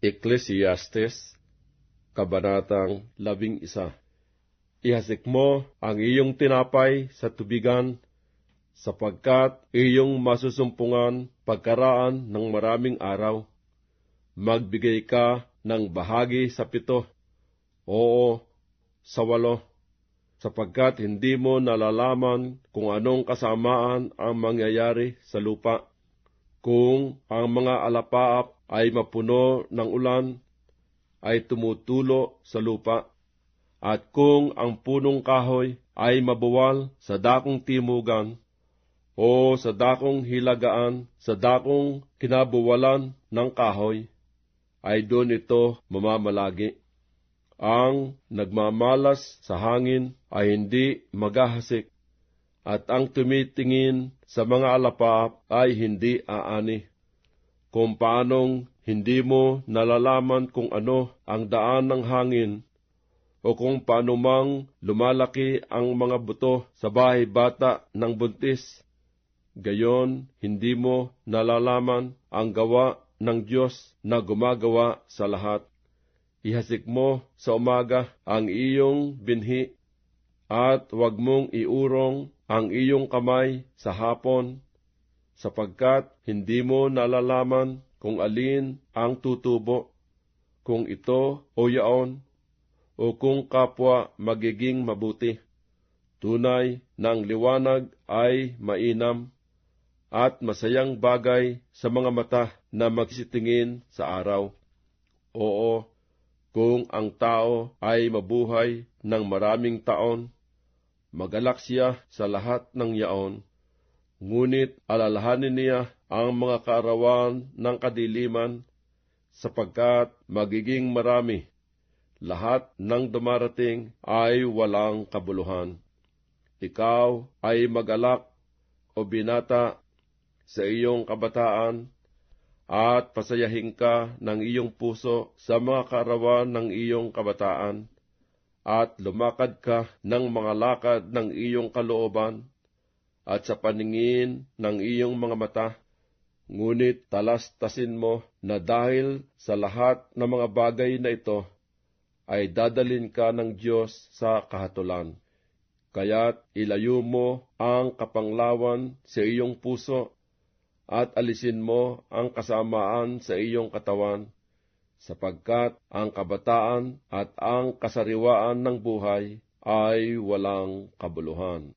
Ecclesiastes, Kabanatang Labing Isa Ihasik mo ang iyong tinapay sa tubigan, sapagkat iyong masusumpungan pagkaraan ng maraming araw. Magbigay ka ng bahagi sa pito, oo, sa walo, sapagkat hindi mo nalalaman kung anong kasamaan ang mangyayari sa lupa. Kung ang mga alapaap ay mapuno ng ulan, ay tumutulo sa lupa. At kung ang punong kahoy ay mabuwal sa dakong timugan, o sa dakong hilagaan, sa dakong kinabuwalan ng kahoy, ay doon ito mamamalagi. Ang nagmamalas sa hangin ay hindi magahasik, at ang tumitingin sa mga alapaap ay hindi aani. Kung paanong hindi mo nalalaman kung ano ang daan ng hangin, o kung paano mang lumalaki ang mga buto sa bahay bata ng buntis. Gayon, hindi mo nalalaman ang gawa ng Diyos na gumagawa sa lahat. Ihasik mo sa umaga ang iyong binhi, at huwag mong iurong ang iyong kamay sa hapon, sapagkat hindi mo nalalaman kung alin ang tutubo, kung ito o yaon, o kung kapwa magiging mabuti. Tunay na liwanag ay mainam at masayang bagay sa mga mata na magsitingin sa araw. Oo, kung ang tao ay mabuhay ng maraming taon, magalak siya sa lahat ng yaon, ngunit alalahanin niya ang mga kaarawan ng kadiliman sapagkat magiging marami. Lahat ng dumarating ay walang kabuluhan. Ikaw ay magalak o binata sa iyong kabataan at pasayahin ka ng iyong puso sa mga karawan ng iyong kabataan at lumakad ka ng mga lakad ng iyong kalooban at sa paningin ng iyong mga mata. Ngunit talastasin mo na dahil sa lahat ng mga bagay na ito, ay dadalin ka ng Diyos sa kahatulan. Kaya't ilayo mo ang kapanglawan sa iyong puso at alisin mo ang kasamaan sa iyong katawan, sapagkat ang kabataan at ang kasariwaan ng buhay ay walang kabuluhan.